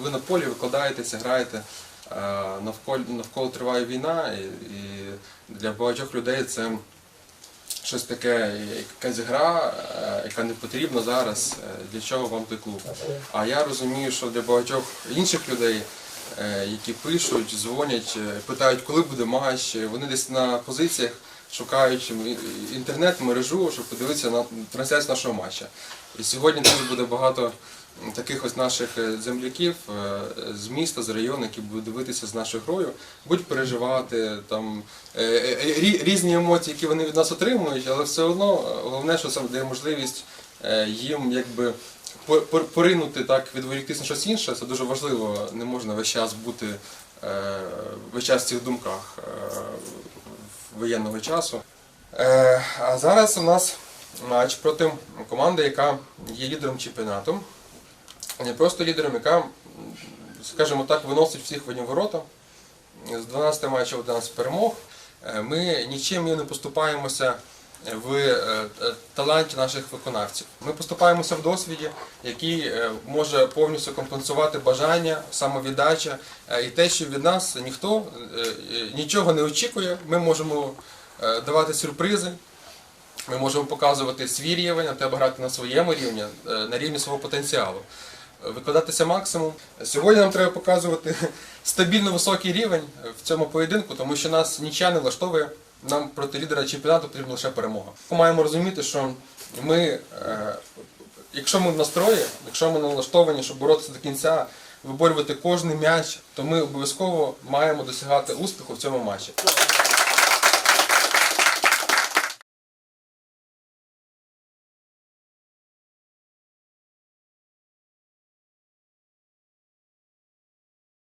ви на полі викладаєтеся, граєте. е, Навколо, навколо триває війна, і, і для багатьох людей це щось таке, якась гра, е, яка не потрібна зараз. е, Для чого вам той клуб? А я розумію, що для багатьох інших людей, які пишуть, дзвонять, питають, коли буде матч, вони десь на позиціях шукають м- інтернет, мережу, щоб подивитися на трансляцію нашого матча. І сьогодні теж буде багато таких ось наших е, земляків е, з міста, з району, які будуть дивитися з нашою грою, будуть переживати там е, рі- різні емоції, які вони від нас отримують, але все одно головне, що це дає можливість їм якби по- по- поринути так, відволіктись на щось інше. Це дуже важливо. Не можна весь час бути весь час в цих думках воєнного часу. Е, А зараз у нас матч проти команди, яка є лідером чемпіонату. Не просто лідером, яка, скажімо так, виносить всіх в ворота. З 12 матчів 11 перемог. Е, Ми нічим не поступаємося в е, е, таланті наших виконавців. Ми поступаємося в досвіді, який е, може повністю компенсувати бажання, самовіддача і те, що від нас ніхто нічого не очікує. Ми можемо давати сюрпризи. Ми можемо показувати свій рівень, а треба грати на своєму рівні, на рівні свого потенціалу. Викладатися максимум. Сьогодні нам треба показувати стабільно високий рівень в цьому поєдинку, тому що нас нічого не влаштовує. Нам проти лідера чемпіонату потрібна лише перемога. Ми маємо розуміти, що ми, е, якщо ми в настрої, якщо ми налаштовані, щоб боротися до кінця, виборювати кожний м'яч, то ми обов'язково маємо досягати успіху в цьому матчі.